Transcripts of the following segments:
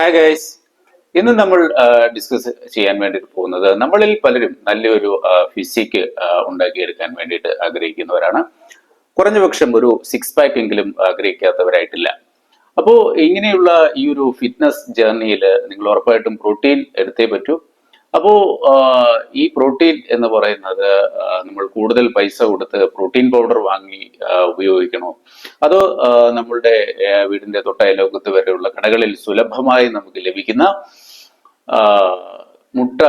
Hi guys ഇന്ന് നമ്മൾ discuss ചെയ്യാൻ വേണ്ടി പോകുന്നത് നമ്മളിൽ പലരും നല്ലൊരു ഫിസിക്ക് ഉണ്ടാക്കിയെടുക്കാൻ വേണ്ടിയിട്ട് ആഗ്രഹിക്കുന്നവരാണ്. കുറഞ്ഞപക്ഷം ഒരു സിക്സ് പാക്ക് എങ്കിലും ആഗ്രഹിക്കാത്തവരായിട്ടില്ല. അപ്പോൾ ഇങ്ങനെയുള്ള ഈ ഒരു ഫിറ്റ്നസ് ജേർണിയിൽ നിങ്ങൾ ഉറപ്പായിട്ടും പ്രോട്ടീൻ എടുത്തേ പറ്റൂ. അപ്പോൾ ഈ പ്രോട്ടീൻ എന്ന് പറയുന്നത് നമ്മൾ കൂടുതൽ പൈസ കൊടുത്ത് പ്രോട്ടീൻ പൗഡർ വാങ്ങി ഉപയോഗിക്കണോ? അതോ നമ്മളുടെ വീടിന്റെ വീടിന്റെ തൊട്ടയലോകത്ത് വരെയുള്ള കടകളിൽ സുലഭമായി നമുക്ക് ലഭിക്കുന്ന മുട്ട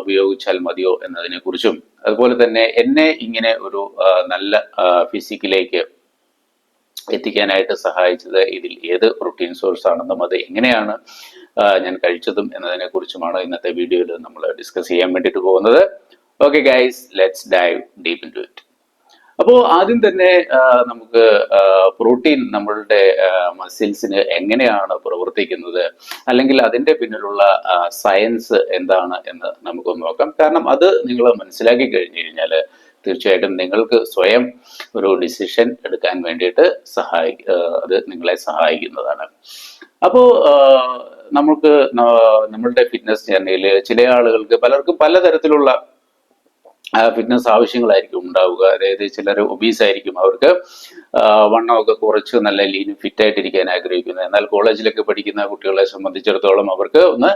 ഉപയോഗിച്ചാൽ മതിയോ എന്നതിനെ കുറിച്ചും അതുപോലെ തന്നെ എന്നെ ഇങ്ങനെ ഒരു നല്ല ഫിസിക്കിലേക്ക് എത്തിക്കാനായിട്ട് സഹായിച്ചത്. ഇതിൽ ഏത് പ്രോട്ടീൻ സോഴ്സ് ആണെന്നും അത് എങ്ങനെയാണ് ഞാൻ കഴിച്ചതും എന്നതിനെ കുറിച്ചുമാണ് ഇന്നത്തെ വീഡിയോയിൽ നമ്മൾ ഡിസ്കസ് ചെയ്യാൻ വേണ്ടിട്ട് പോകുന്നത്. Okay guys let's dive deep into it അപ്പോൾ ആദ്യം തന്നെ നമുക്ക് പ്രോട്ടീൻ നമ്മളുടെ മസിൽസിന് എങ്ങനെയാണ് പ്രവർത്തിക്കുന്നത് അല്ലെങ്കിൽ അതിന്റെ പിന്നിലുള്ള സയൻസ് എന്താണ് എന്ന് നമുക്കൊന്ന് നോക്കാം. കാരണം അത് നിങ്ങൾ മനസ്സിലാക്കി കഴിഞ്ഞു കഴിഞ്ഞാൽ തീർച്ചയായിട്ടും നിങ്ങൾക്ക് സ്വയം ഒരു ഡിസിഷൻ എടുക്കാൻ വേണ്ടിയിട്ട് സഹായി അത് നിങ്ങളെ സഹായിക്കുന്നതാണ്. അപ്പോൾ നമുക്ക് നമ്മളുടെ ഫിറ്റ്നസ് ജേർണിയിൽ ചില ആളുകൾക്ക് പലർക്കും പലതരത്തിലുള്ള ഫിറ്റ്നസ് ആവശ്യങ്ങളായിരിക്കും ഉണ്ടാവുക. അതായത് ചിലർ ഒബീസ് ആയിരിക്കും. അവർക്ക് വണ്ണമൊക്കെ കുറച്ച് നല്ല ലീനും ഫിറ്റ് ആയിട്ടിരിക്കാൻ ആഗ്രഹിക്കുന്നു. എന്നാൽ കോളേജിലൊക്കെ പഠിക്കുന്ന കുട്ടികളെ സംബന്ധിച്ചിടത്തോളം അവർക്ക് ഒന്ന്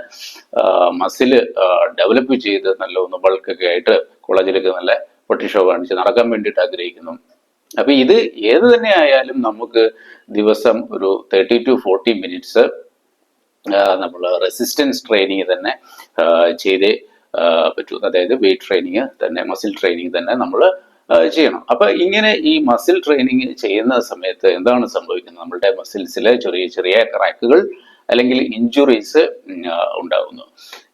മസിൽ ഡെവലപ്പ് ചെയ്ത് നല്ല ഒന്ന് ബൾക്കൊക്കെ ആയിട്ട് കോളേജിലൊക്കെ നല്ല പൊട്ടി ഷോ കാണിച്ച് നടക്കാൻ വേണ്ടിയിട്ട് ആഗ്രഹിക്കുന്നു. അപ്പൊ ഇത് ഏത് തന്നെ ആയാലും നമുക്ക് ദിവസം ഒരു തേർട്ടി ടു ഫോർട്ടി മിനിറ്റ്സ് നമ്മൾ റെസിസ്റ്റൻസ് ട്രെയിനിങ് തന്നെ ചെയ്തേ പറ്റൂ. അതായത് വെയിറ്റ് ട്രെയിനിങ് തന്നെ മസിൽ ട്രെയിനിങ് തന്നെ നമ്മൾ ചെയ്യണം. അപ്പൊ ഇങ്ങനെ ഈ മസിൽ ട്രെയിനിങ് ചെയ്യുന്ന സമയത്ത് എന്താണ് സംഭവിക്കുന്നത്? നമ്മളുടെ മസിൽസിലെ ചെറിയ ചെറിയ ക്രാക്കുകൾ അല്ലെങ്കിൽ ഇഞ്ചുറീസ് ഉണ്ടാകുന്നു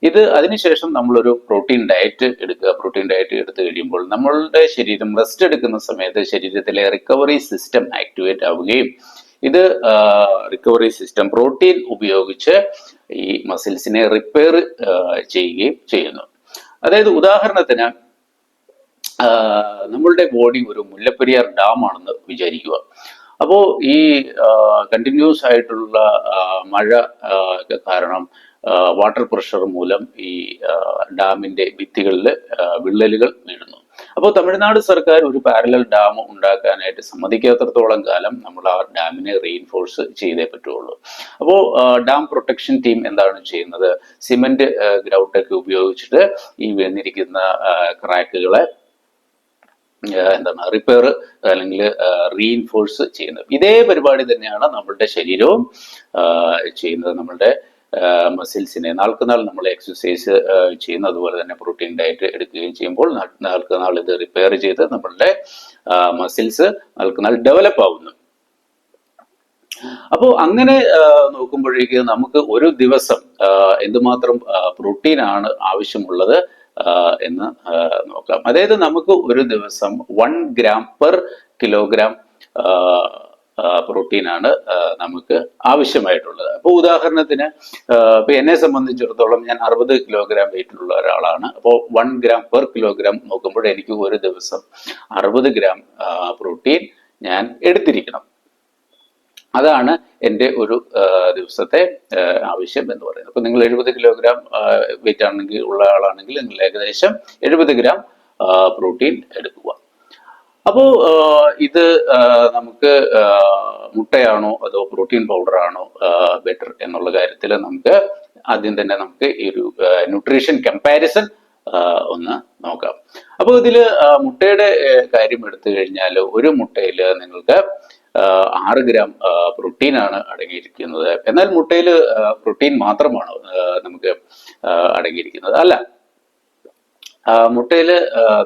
ഇത് അതിനുശേഷം നമ്മളൊരു പ്രോട്ടീൻ ഡയറ്റ് എടുക്കുക. പ്രോട്ടീൻ ഡയറ്റ് എടുത്തു കഴിയുമ്പോൾ നമ്മളുടെ ശരീരം റെസ്റ്റ് എടുക്കുന്ന സമയത്ത് ശരീരത്തിലെ റിക്കവറി സിസ്റ്റം ആക്ടിവേറ്റ് ആവുകയും ഇത് റിക്കവറി സിസ്റ്റം പ്രോട്ടീൻ ഉപയോഗിച്ച് ഈ മസിൽസിനെ റിപ്പയർ ചെയ്യുകയും ചെയ്യുന്നു. അതായത് ഉദാഹരണത്തിന് നമ്മളുടെ ബോഡി ഒരു മുല്ലപ്പെരിയാർ ഡാം ആണെന്ന് വിചാരിക്കുക. അപ്പോൾ ഈ കണ്ടിന്യൂസ് ആയിട്ടുള്ള മഴ കാരണം വാട്ടർ പ്രഷർ മൂലം ഈ ഡാമിന്റെ ഭിത്തികളിൽ വിള്ളലുകൾ വീഴുന്നു അപ്പോൾ തമിഴ്നാട് സർക്കാർ ഒരു പാരലൽ ഡാം ഉണ്ടാക്കാനായിട്ട് സമ്മതിക്കാത്തടത്തോളം കാലം നമ്മൾ ആ ഡാമിനെ റീഇൻഫോഴ്സ് ചെയ്തേ പറ്റുള്ളൂ. അപ്പോൾ ഡാം പ്രൊട്ടക്ഷൻ ടീം എന്താണ് ചെയ്യുന്നത്? സിമെന്റ് ഗ്രൗട്ടൊക്കെ ഉപയോഗിച്ചിട്ട് ഈ വീണിരിക്കുന്ന ക്രാക്കുകളെ എന്താണ് റിപ്പയർ അല്ലെങ്കിൽ റീഇൻഫോഴ്സ് ചെയ്യുന്നത്. ഇതേ പരിപാടി തന്നെയാണ് നമ്മളുടെ ശരീരവും ചെയ്യുന്നത്. നമ്മളുടെ മസിൽസിനെ നാൾക്ക് നാൾ നമ്മൾ എക്സസൈസ് ചെയ്യുന്ന അതുപോലെ തന്നെ പ്രോട്ടീൻ ഡയറ്റ് എടുക്കുകയും ചെയ്യുമ്പോൾ നാ- നാൾക്ക് നാൾ ഇത് റിപ്പയർ ചെയ്ത് നമ്മളുടെ മസിൽസ് നാൾക്ക് നാൾ ഡെവലപ്പ് ആവുന്നു. അപ്പോൾ അങ്ങനെ നോക്കുമ്പോഴേക്ക് നമുക്ക് ഒരു ദിവസം എന്തുമാത്രം പ്രോട്ടീൻ ആണ് ആവശ്യമുള്ളത് എന്ന് നോക്കാം. അതായത് നമുക്ക് ഒരു ദിവസം വൺ ഗ്രാം പെർ കിലോഗ്രാം പ്രോട്ടീനാണ് നമുക്ക് ആവശ്യമായിട്ടുള്ളത്. അപ്പോൾ ഉദാഹരണത്തിന് ഇപ്പൊ എന്നെ സംബന്ധിച്ചിടത്തോളം ഞാൻ അറുപത് കിലോഗ്രാം വെയിറ്റിലുള്ള ഒരാളാണ്. അപ്പോൾ വൺ ഗ്രാം പെർ കിലോഗ്രാം നോക്കുമ്പോൾ എനിക്ക് ഒരു ദിവസം അറുപത് ഗ്രാം പ്രോട്ടീൻ ഞാൻ എടുത്തിരിക്കണം. അതാണ് എന്റെ ഒരു ദിവസത്തെ ആവശ്യം എന്ന് പറയുന്നത്. അപ്പൊ നിങ്ങൾ എഴുപത് കിലോഗ്രാം വെയിറ്റ് ആണെങ്കിൽ ഉള്ള ആളാണെങ്കിൽ നിങ്ങൾ ഏകദേശം എഴുപത് ഗ്രാം പ്രോട്ടീൻ എടുക്കുക. അപ്പോൾ ഇത് നമുക്ക് മുട്ടയാണോ അതോ പ്രോട്ടീൻ പൗഡറാണോ ബെറ്റർ എന്നുള്ള കാര്യത്തിൽ നമുക്ക് ആദ്യം തന്നെ നമുക്ക് ഈ ഒരു ന്യൂട്രീഷൻ കമ്പാരിസൺ ഒന്ന് നോക്കാം. അപ്പോൾ ഇതിൽ മുട്ടയുടെ കാര്യം എടുത്തു കഴിഞ്ഞാൽ ഒരു മുട്ടയിൽ നിങ്ങൾക്ക് ആറ് ഗ്രാം പ്രോട്ടീൻ ആണ് അടങ്ങിയിരിക്കുന്നത്. എന്നാൽ മുട്ടയിൽ പ്രോട്ടീൻ മാത്രമാണ് നമുക്ക് അടങ്ങിയിരിക്കുന്നത്. അല്ല മുട്ടയിൽ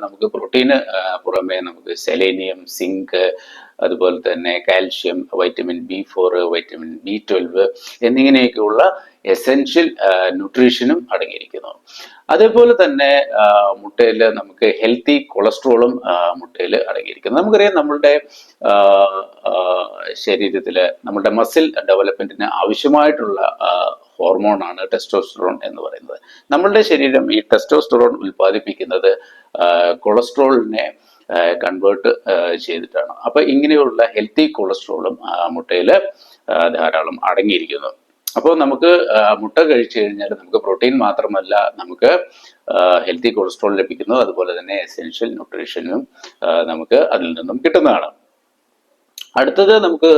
നമുക്ക് പ്രോട്ടീന് പുറമെ നമുക്ക് സെലേനിയം സിങ്ക് അതുപോലെ തന്നെ calcium vitamin B four vitamin B twelve എന്നിങ്ങനെയൊക്കെയുള്ള essential ന്യൂട്രീഷനും അടങ്ങിയിരിക്കുന്നു. അതേപോലെ തന്നെ മുട്ടയിൽ നമുക്ക് ഹെൽത്തി കൊളസ്ട്രോളും മുട്ടയിൽ അടങ്ങിയിരിക്കുന്നു. നമുക്കറിയാം നമ്മളുടെ ശരീരത്തിൽ നമ്മുടെ മസിൽ ഡെവലപ്മെന്റിന് ആവശ്യമായിട്ടുള്ള ഹോർമോണാണ് ടെസ്റ്റോസ്റ്ററോൺ എന്ന് പറയുന്നത്. നമ്മളുടെ ശരീരം ഈ ടെസ്റ്റോസ്റ്ററോൺ ഉൽപ്പാദിപ്പിക്കുന്നത് കൊളസ്ട്രോളിനെ കൺവേർട്ട് ചെയ്തിട്ടാണ്. അപ്പൊ ഇങ്ങനെയുള്ള ഹെൽത്തി കൊളസ്ട്രോളും മുട്ടയിൽ ധാരാളം അടങ്ങിയിരിക്കുന്നു. അപ്പോൾ നമുക്ക് മുട്ട കഴിച്ചു കഴിഞ്ഞാൽ നമുക്ക് പ്രോട്ടീൻ മാത്രമല്ല നമുക്ക് ഹെൽത്തി കൊളസ്ട്രോൾ ലഭിക്കുന്നു അതുപോലെ തന്നെ എസെൻഷ്യൽ ന്യൂട്രീഷനും നമുക്ക് അതിൽ നിന്നും കിട്ടുന്നതാണ്. അടുത്തത് നമുക്ക്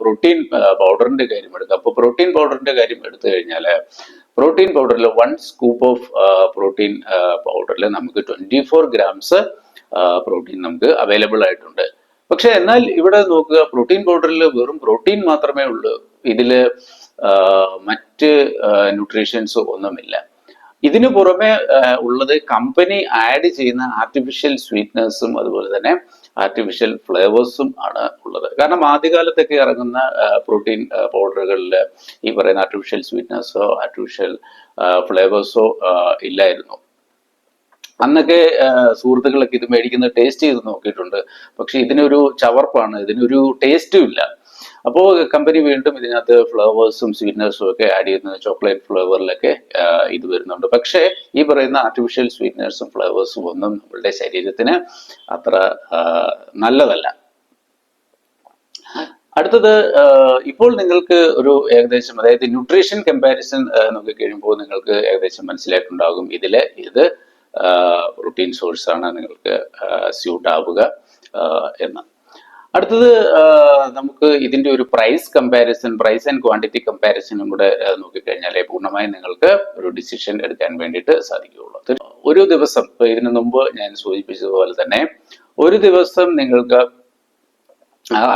പ്രോട്ടീൻ പൗഡറിന്റെ കാര്യം എടുക്കാം. അപ്പോൾ പ്രോട്ടീൻ പൗഡറിന്റെ കാര്യം എടുത്തു കഴിഞ്ഞാൽ പ്രോട്ടീൻ പൗഡറിൽ വൺ സ്കൂപ്പ് ഓഫ് പ്രോട്ടീൻ പൗഡറിൽ നമുക്ക് ട്വന്റി ഫോർ ഗ്രാംസ് പ്രോട്ടീൻ നമുക്ക് അവൈലബിൾ ആയിട്ടുണ്ട്. പക്ഷേ എന്നാൽ ഇവിടെ നോക്കുക പ്രോട്ടീൻ പൗഡറിൽ വെറും പ്രോട്ടീൻ മാത്രമേ ഉള്ളൂ. ഇതിൽ ആ, മറ്റ് ന്യൂട്രീഷ്യൻസ് ഒന്നുമില്ല. ഇതിനു പുറമെ ഉള്ളത് കമ്പനി ആഡ് ചെയ്യുന്ന ആർട്ടിഫിഷ്യൽ സ്വീറ്റ്നസ്സും അതുപോലെ തന്നെ ആർട്ടിഫിഷ്യൽ ഫ്ലേവേഴ്സും ആണ് ഉള്ളത്. കാരണം ആദ്യകാലത്തൊക്കെ ഇറങ്ങുന്ന പ്രോട്ടീൻ പൗഡറുകളിൽ ഈ പറയുന്ന ആർട്ടിഫിഷ്യൽ സ്വീറ്റ്നസ്സോ ആർട്ടിഫിഷ്യൽ ഫ്ലേവേഴ്സോ ഇല്ലായിരുന്നു. അന്നൊക്കെ സുഹൃത്തുക്കളൊക്കെ ഇത് മേടിക്കുന്ന ടേസ്റ്റ് ചെയ്ത് നോക്കിയിട്ടുണ്ട്. പക്ഷെ ഇതിനൊരു ചവർപ്പാണ് ഇതിനൊരു ടേസ്റ്റും ഇല്ല. അപ്പോൾ കമ്പനി വീണ്ടും ഇതിനകത്ത് ഫ്ലവേഴ്സും സ്വീറ്റ്നേഴ്സും ഒക്കെ ആഡ് ചെയ്യുന്നത് ചോക്ലേറ്റ് ഫ്ലേവറിലൊക്കെ ഇത് വരുന്നുണ്ട്. പക്ഷേ ഈ പറയുന്ന ആർട്ടിഫിഷ്യൽ സ്വീറ്റ്നേഴ്സും ഫ്ലേവേഴ്സും ഒന്നും നമ്മളുടെ ശരീരത്തിന് അത്ര നല്ലതല്ല. അടുത്തത് ഇപ്പോൾ നിങ്ങൾക്ക് ഒരു ഏകദേശം അതായത് ന്യൂട്രീഷൻ കമ്പാരിസൺ നോക്കി കഴിയുമ്പോൾ നിങ്ങൾക്ക് ഏകദേശം മനസ്സിലായിട്ടുണ്ടാകും. ഇതിൽ ഇത് പ്രോട്ടീൻ സോഴ്സാണ് നിങ്ങൾക്ക് സ്യൂട്ട് ആവുക എന്ന്. അടുത്തത് നമുക്ക് ഇതിന്റെ ഒരു price comparison price and quantity കമ്പാരിസണും കൂടെ നോക്കിക്കഴിഞ്ഞാൽ പൂർണമായും നിങ്ങൾക്ക് ഒരു ഡിസിഷൻ എടുക്കാൻ വേണ്ടിയിട്ട് സാധിക്കുകയുള്ളൂ. ഒരു ദിവസം ഇതിനു മുമ്പ് ഞാൻ സൂചിപ്പിച്ചതുപോലെ തന്നെ ഒരു ദിവസം നിങ്ങൾക്ക്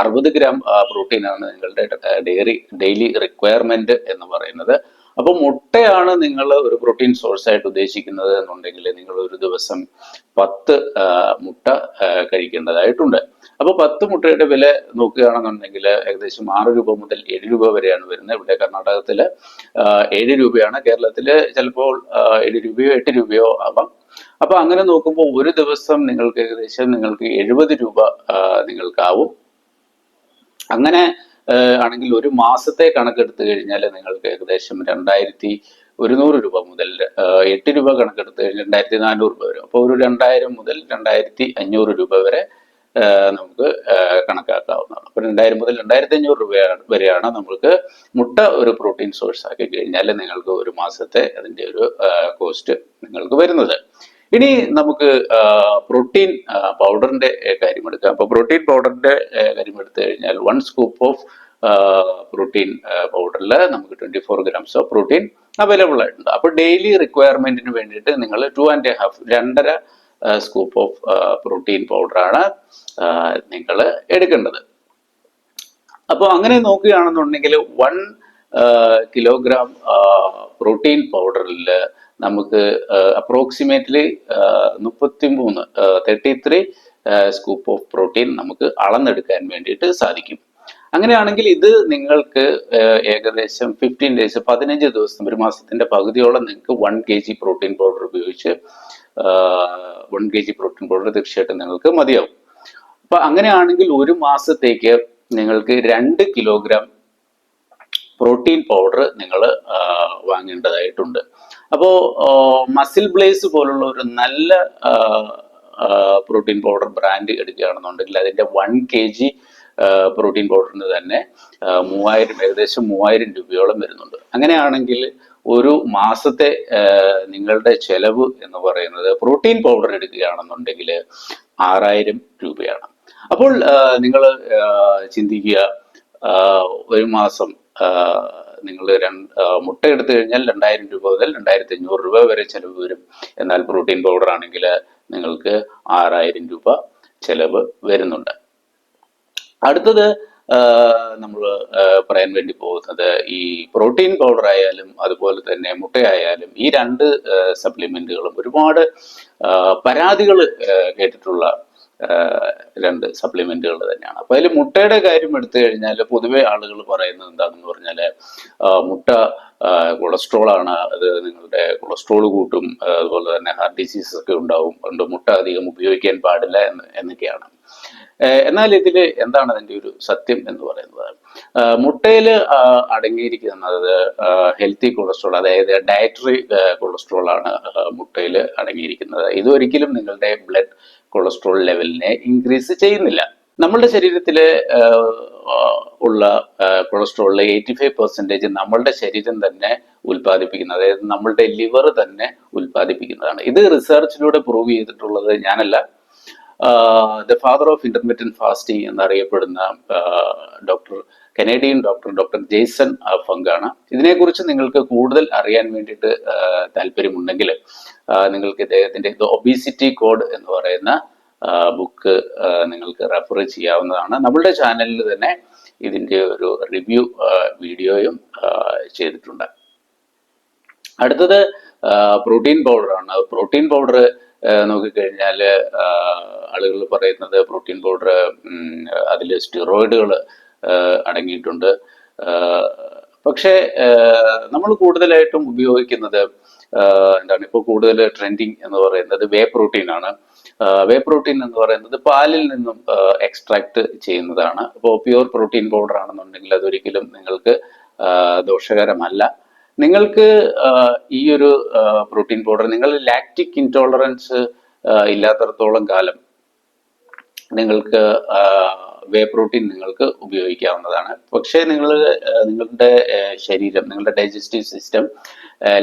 അറുപത് ഗ്രാം പ്രോട്ടീൻ ആണ് നിങ്ങളുടെ ഡെയറി ഡെയിലി റിക്വയർമെന്റ് എന്ന് പറയുന്നത്. അപ്പൊ മുട്ടയാണ് നിങ്ങൾ ഒരു പ്രോട്ടീൻ സോഴ്സ് ആയിട്ട് ഉദ്ദേശിക്കുന്നത് എന്നുണ്ടെങ്കിൽ നിങ്ങൾ ഒരു ദിവസം പത്ത് മുട്ട കഴിക്കേണ്ടതായിട്ടുണ്ട്. അപ്പൊ പത്ത് മുട്ടയുടെ വില നോക്കുകയാണെന്നുണ്ടെങ്കിൽ ഏകദേശം ആറ് രൂപ മുതൽ ഏഴ് രൂപ വരെയാണ് വരുന്നത്. ഇവിടെ കർണാടകത്തിൽ ഏഴ് രൂപയാണ്. കേരളത്തിൽ ചിലപ്പോൾ ഏഴ് രൂപയോ എട്ട് രൂപയോ ആവാം. അപ്പൊ അങ്ങനെ നോക്കുമ്പോൾ ഒരു ദിവസം നിങ്ങൾക്ക് ഏകദേശം നിങ്ങൾക്ക് എഴുപത് രൂപ നിങ്ങൾക്കാവും. അങ്ങനെ ആണെങ്കിൽ ഒരു മാസത്തെ കണക്കെടുത്തു കഴിഞ്ഞാൽ നിങ്ങൾക്ക് ഏകദേശം രണ്ടായിരത്തി ഒരുന്നൂറ് രൂപ മുതൽ എട്ട് രൂപ കണക്കെടുത്ത് കഴിഞ്ഞാൽ രണ്ടായിരത്തി നാനൂറ് രൂപ വരും. അപ്പോൾ ഒരു രണ്ടായിരം മുതൽ രണ്ടായിരത്തി അഞ്ഞൂറ് രൂപ വരെ നമുക്ക് കണക്കാക്കാവുന്നതാണ്. അപ്പോൾ രണ്ടായിരം മുതൽ രണ്ടായിരത്തി അഞ്ഞൂറ് രൂപ വരെയാണ് നമുക്ക് മുട്ട ഒരു പ്രോട്ടീൻ സോഴ്സ് ആക്കി കഴിഞ്ഞാൽ നിങ്ങൾക്ക് ഒരു മാസത്തെ അതിന്റെ ഒരു കോസ്റ്റ് നിങ്ങൾക്ക് വരുന്നത്. ഇനി നമുക്ക് പ്രോട്ടീൻ പൗഡറിന്റെ കാര്യം എടുക്കാം അപ്പൊ പ്രോട്ടീൻ പൗഡറിന്റെ കാര്യം എടുത്തു കഴിഞ്ഞാൽ വൺ സ്കൂപ്പ് ഓഫ് പ്രോട്ടീൻ പൗഡറിൽ നമുക്ക് twenty four grams of protein available ആയിട്ടുണ്ട്. അപ്പൊ ഡെയിലി റിക്വയർമെന്റിന് വേണ്ടിയിട്ട് നിങ്ങൾ ടു ആൻഡ് ഹാഫ് രണ്ടര സ്കൂപ്പ് ഓഫ് പ്രോട്ടീൻ പൗഡറാണ് നിങ്ങൾ എടുക്കേണ്ടത്. അപ്പോൾ അങ്ങനെ നോക്കുകയാണെന്നുണ്ടെങ്കിൽ വൺ കിലോഗ്രാം പ്രോട്ടീൻ പൗഡറിൽ നമുക്ക് അപ്രോക്സിമേറ്റ്ലി മുപ്പത്തി മൂന്ന് thirty three scoop of protein നമുക്ക് അളന്നെടുക്കാൻ വേണ്ടിയിട്ട് സാധിക്കും. അങ്ങനെയാണെങ്കിൽ ഇത് നിങ്ങൾക്ക് ഏകദേശം ഫിഫ്റ്റീൻ ഡേയ്സ് പതിനഞ്ച് ദിവസം ഒരു മാസത്തിന്റെ പകുതിയോളം നിങ്ങൾക്ക് one K G protein powder ഉപയോഗിച്ച് one K G protein powder തീർച്ചയായിട്ടും നിങ്ങൾക്ക് മതിയാവും. അപ്പൊ അങ്ങനെയാണെങ്കിൽ ഒരു മാസത്തേക്ക് നിങ്ങൾക്ക് രണ്ട് കിലോഗ്രാം പ്രോട്ടീൻ പൗഡർ നിങ്ങൾ വാങ്ങേണ്ടതായിട്ടുണ്ട്. അപ്പോൾ മസിൽ ബ്ലേസ് പോലുള്ള ഒരു നല്ല പ്രോട്ടീൻ പൗഡർ ബ്രാൻഡ് എടുക്കുകയാണെന്നുണ്ടെങ്കിൽ അതിന്റെ വൺ കെ ജി പ്രോട്ടീൻ പൗഡറിന് തന്നെ മൂവായിരം ഏകദേശം മൂവായിരം രൂപയോളം വരുന്നുണ്ട്. അങ്ങനെയാണെങ്കിൽ ഒരു മാസത്തെ നിങ്ങളുടെ ചെലവ് എന്ന് പറയുന്നത് പ്രോട്ടീൻ പൗഡർ എടുക്കുകയാണെന്നുണ്ടെങ്കിൽ ആറായിരം രൂപയാണ്. അപ്പോൾ നിങ്ങൾ ചിന്തിക്കുക ഒരു മാസം നിങ്ങൾ രണ്ട് മുട്ട എടുത്തു കഴിഞ്ഞാൽ രണ്ടായിരം രൂപ മുതൽ രണ്ടായിരത്തി അഞ്ഞൂറ് രൂപ വരെ ചിലവ് വരും. എന്നാൽ പ്രോട്ടീൻ പൗഡർ ആണെങ്കിൽ നിങ്ങൾക്ക് ആറായിരം രൂപ ചിലവ് വരുന്നുണ്ട്. അടുത്തത് നമ്മൾ പറയാൻ വേണ്ടി പോകുന്നത് ഈ പ്രോട്ടീൻ പൗഡർ ആയാലും അതുപോലെ തന്നെ മുട്ടയായാലും ഈ രണ്ട് സപ്ലിമെന്റുകളും ഒരുപാട് പരാതികൾ കേട്ടിട്ടുള്ള രണ്ട് സപ്ലിമെന്റുകൾ തന്നെയാണ്. അപ്പൊ അതിൽ മുട്ടയുടെ കാര്യം എടുത്തു കഴിഞ്ഞാൽ പൊതുവെ ആളുകൾ പറയുന്നത് എന്താണെന്ന് പറഞ്ഞാൽ മുട്ട കൊളസ്ട്രോൾ ആണ്. അത് നിങ്ങളുടെ കൊളസ്ട്രോൾ കൂട്ടും. അതുപോലെ തന്നെ ഹാർട്ട് ഡിസീസ് ഒക്കെ ഉണ്ടാവും. അതുകൊണ്ട് മുട്ട അധികം ഉപയോഗിക്കാൻ പാടില്ല എന്ന് എന്നൊക്കെയാണ്. എന്നാൽ ഇതിൽ എന്താണ് അതിന്റെ ഒരു സത്യം എന്ന് പറയുന്നത്? മുട്ടയിൽ അടങ്ങിയിരിക്കുന്നത് ഹെൽത്തി കൊളസ്ട്രോൾ അതായത് ഡയറ്ററി കൊളസ്ട്രോൾ ആണ് മുട്ടയിൽ അടങ്ങിയിരിക്കുന്നത്. ഇതൊരിക്കലും നിങ്ങളുടെ ബ്ലഡ് കൊളസ്ട്രോൾ ലെവലിനെ ഇൻക്രീസ് ചെയ്യുന്നില്ല. നമ്മളുടെ ശരീരത്തിലെ ഉള്ള കൊളസ്ട്രോളിലെ എയ്റ്റി ഫൈവ് പെർസെന്റേജ് നമ്മളുടെ ശരീരം തന്നെ ഉൽപ്പാദിപ്പിക്കുന്ന. അതായത് നമ്മളുടെ ലിവർ തന്നെ ഉൽപ്പാദിപ്പിക്കുന്നതാണ്. ഇത് റിസർച്ചിലൂടെ പ്രൂവ് ചെയ്തിട്ടുള്ളത് ഞാനല്ല. The father of intermittent fasting എന്നറിയപ്പെടുന്ന doctor Canadian doctor doctor Jason ഫങ്കാണ് ഇതിനെക്കുറിച്ച് നിങ്ങൾക്ക് കൂടുതൽ അറിയാൻ വേണ്ടിയിട്ട് താല്പര്യമുണ്ടെങ്കിൽ നിങ്ങൾക്ക് ഇദ്ദേഹത്തിന്റെ ഒബീസിറ്റി കോഡ് എന്ന് പറയുന്ന ബുക്ക് നിങ്ങൾക്ക് റെഫർ ചെയ്യാവുന്നതാണ്. നമ്മളുടെ ചാനലിൽ തന്നെ ഇതിന്റെ ഒരു റിവ്യൂ വീഡിയോയും ചെയ്തിട്ടുണ്ട്. അടുത്തത് പ്രോട്ടീൻ പൗഡറാണ് പ്രോട്ടീൻ പൗഡർ നോക്കിക്കഴിഞ്ഞാൽ ആളുകൾ പറയുന്നത് പ്രോട്ടീൻ പൗഡർ അതിൽ സ്റ്റിറോയിഡുകൾ അടങ്ങിയിട്ടുണ്ട്. പക്ഷേ നമ്മൾ കൂടുതലായിട്ടും ഉപയോഗിക്കുന്നത് എന്താണ് ഇപ്പോൾ കൂടുതൽ ട്രെൻഡിങ് എന്ന് പറയുന്നത് വേ പ്രോട്ടീൻ ആണ്. വേ പ്രോട്ടീൻ എന്ന് പറയുന്നത് പാലിൽ നിന്നും എക്സ്ട്രാക്ട് ചെയ്യുന്നതാണ്. അപ്പോൾ പ്യുവർ പ്രോട്ടീൻ പൗഡർ ആണെന്നുണ്ടെങ്കിൽ അതൊരിക്കലും നിങ്ങൾക്ക് ദോഷകരമല്ല. നിങ്ങൾക്ക് ഈ ഒരു പ്രോട്ടീൻ പൗഡർ നിങ്ങൾ ലാക്റ്റിക് ഇൻടോളറൻസ് ഇല്ലാത്തടത്തോളം കാലം നിങ്ങൾക്ക് വേ പ്രോട്ടീൻ നിങ്ങൾക്ക് ഉപയോഗിക്കാവുന്നതാണ്. പക്ഷേ നിങ്ങൾ നിങ്ങളുടെ ശരീരം നിങ്ങളുടെ ഡൈജസ്റ്റീവ് സിസ്റ്റം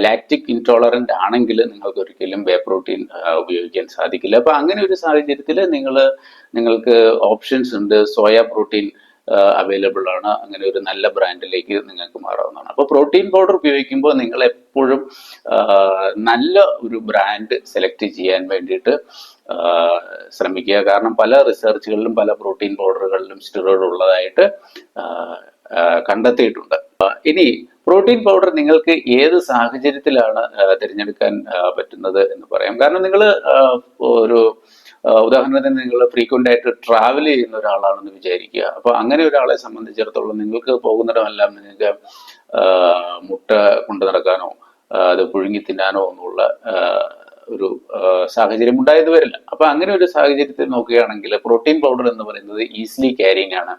ലാക്റ്റിക് ഇൻടോളറന്റ് ആണെങ്കിൽ നിങ്ങൾക്ക് ഒരിക്കലും വേ പ്രോട്ടീൻ ഉപയോഗിക്കാൻ സാധിക്കില്ല. അപ്പോൾ അങ്ങനെ ഒരു സാഹചര്യത്തിൽ നിങ്ങൾ നിങ്ങൾക്ക് ഓപ്ഷൻസ് ഉണ്ട്. സോയ പ്രോട്ടീൻ അവൈലബിൾ ആണ്. അങ്ങനെ ഒരു നല്ല ബ്രാൻഡിലേക്ക് നിങ്ങൾക്ക് മാറാവുന്നതാണ്. അപ്പോൾ പ്രോട്ടീൻ പൗഡർ ഉപയോഗിക്കുമ്പോൾ നിങ്ങൾ എപ്പോഴും നല്ല ഒരു ബ്രാൻഡ് സെലക്ട് ചെയ്യാൻ വേണ്ടിയിട്ട് ശ്രമിക്കുക. കാരണം പല റിസർച്ചുകളിലും പല പ്രോട്ടീൻ പൗഡറുകളിലും സ്റ്റിറോയിഡ് ഉള്ളതായിട്ട് കണ്ടെത്തിയിട്ടുണ്ട്. ഇനി പ്രോട്ടീൻ പൗഡർ നിങ്ങൾക്ക് ഏത് സാഹചര്യത്തിലാണ് തിരഞ്ഞെടുക്കാൻ പറ്റുന്നത് എന്ന് പറയാം. കാരണം നിങ്ങൾ ഒരു ഉദാഹരണത്തിന് നിങ്ങൾ ഫ്രീക്വന്റ് ആയിട്ട് ട്രാവൽ ചെയ്യുന്ന ഒരാളാണെന്ന് വിചാരിക്കുക. അപ്പോൾ അങ്ങനെ ഒരാളെ സംബന്ധിച്ചിടത്തോളം നിങ്ങൾക്ക് പോകുന്നിടമെല്ലാം നിങ്ങൾക്ക് മുട്ട കൊണ്ടു നടക്കാനോ അത് പുഴുങ്ങി തിന്നാനോ ഒന്നുമുള്ള ഒരു സാഹചര്യം ഉണ്ടായത് വരില്ല. അപ്പൊ അങ്ങനെ ഒരു സാഹചര്യത്തിൽ നോക്കുകയാണെങ്കിൽ പ്രോട്ടീൻ പൗഡർ എന്ന് പറയുന്നത് ഈസിലി ക്യാരിങ് ആണ്.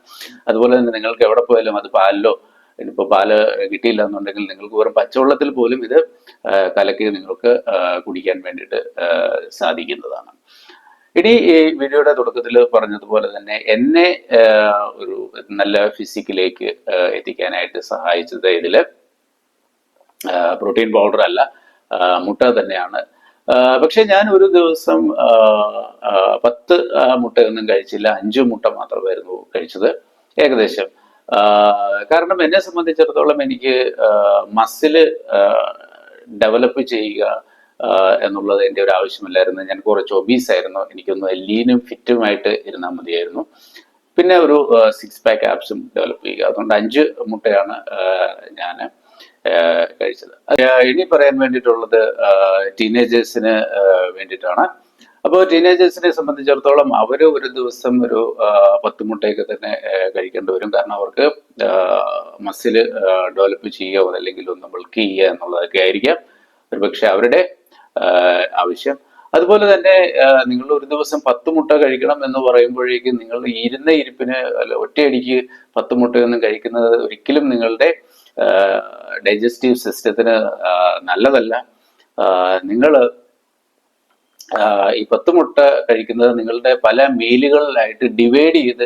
അതുപോലെ തന്നെ നിങ്ങൾക്ക് എവിടെ പോയാലും അത് പാലിലോ ഇനിയിപ്പോൾ പാൽ കിട്ടിയില്ല എന്നുണ്ടെങ്കിൽ നിങ്ങൾക്ക് വെറും പച്ചവെള്ളത്തിൽ പോലും ഇത് കലക്കി നിങ്ങൾക്ക് കുടിക്കാൻ വേണ്ടിയിട്ട് സാധിക്കുന്നതാണ്. ഇനി ഈ വീഡിയോയുടെ തുടക്കത്തിൽ പറഞ്ഞതുപോലെ തന്നെ എന്നെ ഒരു നല്ല ഫിസിക്കിലേക്ക് എത്തിക്കാനായിട്ട് സഹായിച്ചത് ഇതിൽ പ്രോട്ടീൻ പൗഡർ അല്ല മുട്ട തന്നെയാണ്. പക്ഷെ ഞാൻ ഒരു ദിവസം പത്ത് മുട്ടയൊന്നും കഴിച്ചില്ല അഞ്ച് മുട്ട മാത്രമായിരുന്നു കഴിച്ചത് ഏകദേശം. കാരണം എന്നെ സംബന്ധിച്ചിടത്തോളം എനിക്ക് മസിൽ ഡെവലപ്പ് ചെയ്യുക എന്നുള്ളത് എന്റെ ഒരു ആവശ്യമില്ലായിരുന്നു. ഞാൻ കുറച്ച് ഒബീസ് ആയിരുന്നു. എനിക്കൊന്ന് ലീനും ഫിറ്റുമായിട്ട് ഇരുന്നാൽ മതിയായിരുന്നു. പിന്നെ ഒരു സിക്സ് പാക്ക് ആപ്സും ഡെവലപ്പ് ചെയ്യുക. അതുകൊണ്ട് അഞ്ച് മുട്ടയാണ് ഞാൻ കഴിച്ചത്. ഇനി പറയാൻ വേണ്ടിയിട്ടുള്ളത് ടീനേജേഴ്സിന് വേണ്ടിയിട്ടാണ്. അപ്പോൾ ടീനേജേഴ്സിനെ സംബന്ധിച്ചിടത്തോളം അവർ ഒരു ദിവസം ഒരു പത്ത് മുട്ടയൊക്കെ തന്നെ കഴിക്കേണ്ടി വരും. കാരണം അവർക്ക് മസിൽ ഡെവലപ്പ് ചെയ്യുക അല്ലെങ്കിൽ ഒന്ന് ബൾക്ക് ചെയ്യുക എന്നുള്ളതൊക്കെ ആയിരിക്കാം. ഒരുപക്ഷെ അവരുടെ ആവശ്യം. അതുപോലെ തന്നെ നിങ്ങൾ ഒരു ദിവസം പത്ത് മുട്ട കഴിക്കണം എന്ന് പറയുമ്പോഴേക്കും നിങ്ങൾ ഇരുന്ന ഇരിപ്പിന് അല്ല ഒറ്റയടിക്ക് പത്ത് മുട്ടയൊന്നും കഴിക്കുന്നത് ഒരിക്കലും നിങ്ങളുടെ ഡൈജസ്റ്റീവ് സിസ്റ്റത്തിന് നല്ലതല്ല. നിങ്ങൾ ഈ പത്ത് മുട്ട കഴിക്കുന്നത് നിങ്ങളുടെ പല മീലുകളിലായിട്ട് ഡിവൈഡ് ചെയ്ത്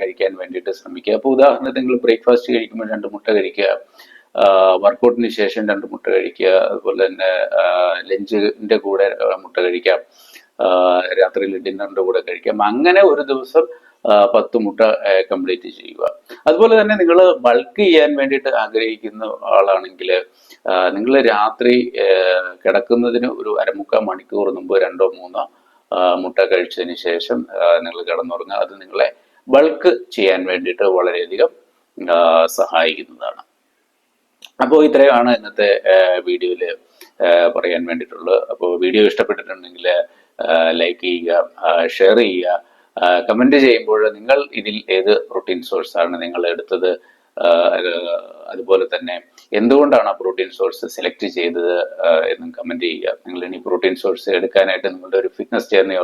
കഴിക്കാൻ വേണ്ടിയിട്ട് ശ്രമിക്കുക. അപ്പോൾ ഉദാഹരണത്തിന് നിങ്ങൾ ബ്രേക്ക്ഫാസ്റ്റ് കഴിക്കുമ്പോൾ രണ്ട് മുട്ട കഴിക്കുക. വർക്കൗട്ടിന് ശേഷം രണ്ട് മുട്ട കഴിക്കുക അതുപോലെ തന്നെ ലഞ്ചിന്റെ കൂടെ മുട്ട കഴിക്കാം രാത്രിയിൽ ഡിന്നറിന്റെ കൂടെ കഴിക്കാം. അങ്ങനെ ഒരു ദിവസം പത്ത് മുട്ട കംപ്ലീറ്റ് ചെയ്യുക. അതുപോലെ തന്നെ നിങ്ങൾ ബൾക്ക് ചെയ്യാൻ വേണ്ടിയിട്ട് ആഗ്രഹിക്കുന്ന ആളാണെങ്കിൽ നിങ്ങൾ രാത്രി കിടക്കുന്നതിന് ഒരു അരമുക്കാൽ മണിക്കൂർ മുമ്പ് രണ്ടോ മൂന്നോ മുട്ട കഴിച്ചതിന് ശേഷം നിങ്ങൾ കിടന്നുറങ്ങുക. അത് നിങ്ങളെ ബൾക്ക് ചെയ്യാൻ വേണ്ടിയിട്ട് വളരെയധികം സഹായിക്കുന്നതാണ്. അപ്പോൾ ഇത്രയുമാണ് ഇന്നത്തെ വീഡിയോയിൽ പറയാൻ വേണ്ടിയിട്ടുള്ളത്. അപ്പോൾ വീഡിയോ ഇഷ്ടപ്പെട്ടിട്ടുണ്ടെങ്കിൽ ലൈക്ക് ചെയ്യുക ഷെയർ ചെയ്യുക കമന്റ് ചെയ്യുമ്പോൾ നിങ്ങൾ ഇതിൽ ഏത് പ്രോട്ടീൻ സോഴ്സാണ് നിങ്ങൾ എടുത്തത് അതുപോലെ തന്നെ എന്തുകൊണ്ടാണ് ആ പ്രോട്ടീൻ സോഴ്സ് സെലക്ട് ചെയ്തത് എന്നും കമന്റ് ചെയ്യുക. നിങ്ങൾ ഇനി പ്രോട്ടീൻ സോഴ്സ് എടുക്കാനായിട്ട് നിങ്ങളുടെ ഒരു ഫിറ്റ്നസ് ജേർണി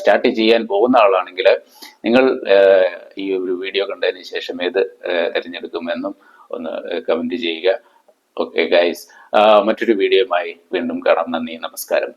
സ്റ്റാർട്ട് ചെയ്യാൻ പോകുന്ന ആളാണെങ്കിൽ നിങ്ങൾ ഈ ഒരു വീഡിയോ കണ്ടതിന് ശേഷം ഏത് തിരഞ്ഞെടുക്കുമെന്നും ഒന്ന് കമന്റ് ചെയ്യുക. ഓക്കെ ഗൈസ് മറ്റൊരു വീഡിയോയുമായി വീണ്ടും കാണാം. നന്ദി നമസ്കാരം.